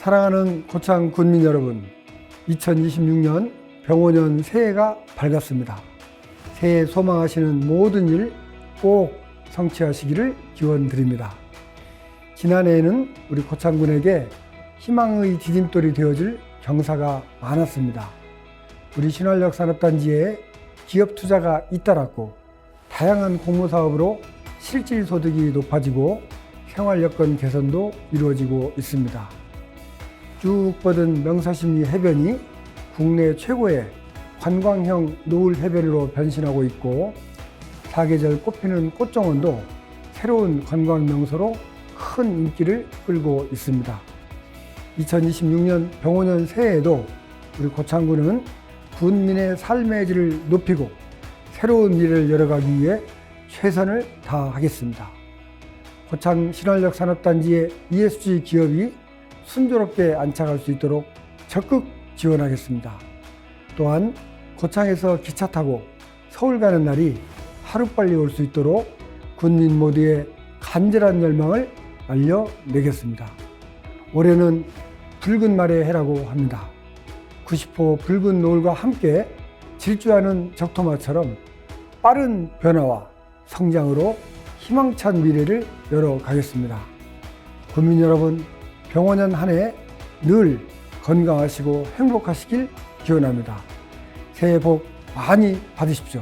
사랑하는 고창 군민 여러분, 2026년 병원년 새해가 밝았습니다. 새해 소망하시는 모든 일 꼭 성취하시기를 기원드립니다. 지난해에는 우리 고창군에게 희망의 디딤돌이 되어줄 경사가 많았습니다. 우리 신활역 산업단지에 기업 투자가 잇따랐고 다양한 공모 사업으로 실질 소득이 높아지고 생활 여건 개선도 이루어지고 있습니다. 쭉 뻗은 명사심리 해변이 국내 최고의 관광형 노을 해변으로 변신하고 있고 사계절 꽃피는 꽃정원도 새로운 관광 명소로 큰 인기를 끌고 있습니다. 2026년 병원년 새해에도 우리 고창군은 군민의 삶의 질을 높이고 새로운 미래를 열어가기 위해 최선을 다하겠습니다. 고창 신활역 산업단지의 ESG 기업이 순조롭게 안착할 수 있도록 적극 지원하겠습니다. 또한 고창에서 기차 타고 서울 가는 날이 하루빨리 올 수 있도록 군민 모두의 간절한 열망을 알려내겠습니다. 올해는 붉은 말의 해라고 합니다. 90호 붉은 노을과 함께 질주하는 적토마처럼 빠른 변화와 성장으로 희망찬 미래를 열어가겠습니다. 국민 여러분, 병원년 한 해 늘 건강하시고 행복하시길 기원합니다. 새해 복 많이 받으십시오.